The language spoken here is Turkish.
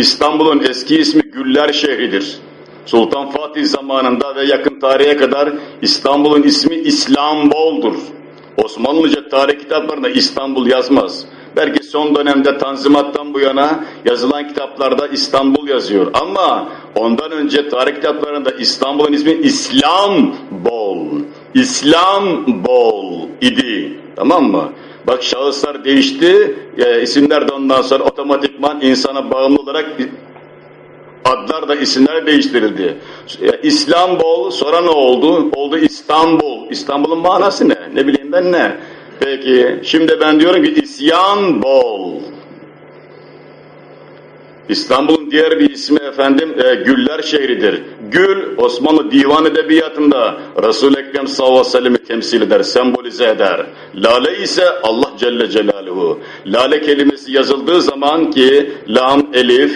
İstanbul'un eski ismi Güller şehridir. Sultan Fatih zamanında ve yakın tarihe kadar İstanbul'un ismi İslambol'dur. Osmanlıca tarih kitaplarında İstanbul yazmaz. Belki son dönemde Tanzimat'tan bu yana yazılan kitaplarda İstanbul yazıyor. Ama ondan önce tarih kitaplarında İstanbul'un ismi İslambol. İslambol idi. Tamam mı? Bak şahıslar değişti, e, isimler de ondan sonra otomatikman insana bağımlı olarak adlar da isimler değiştirildi. E, İstanbul sonra ne oldu? Oldu İstanbul. İstanbul'un manası ne? Ne bileyim ben ne? Peki şimdi ben diyorum ki İsyanbol. İstanbul'un diğer bir ismi efendim e, Güller şehridir. Gül Osmanlı divan edebiyatında Resul-i Ekrem sallallahu aleyhi ve sellem'i temsil eder, sembolize eder. Lale ise Allah Celle Celaluhu. Lale kelimesi yazıldığı zaman ki lam, elif,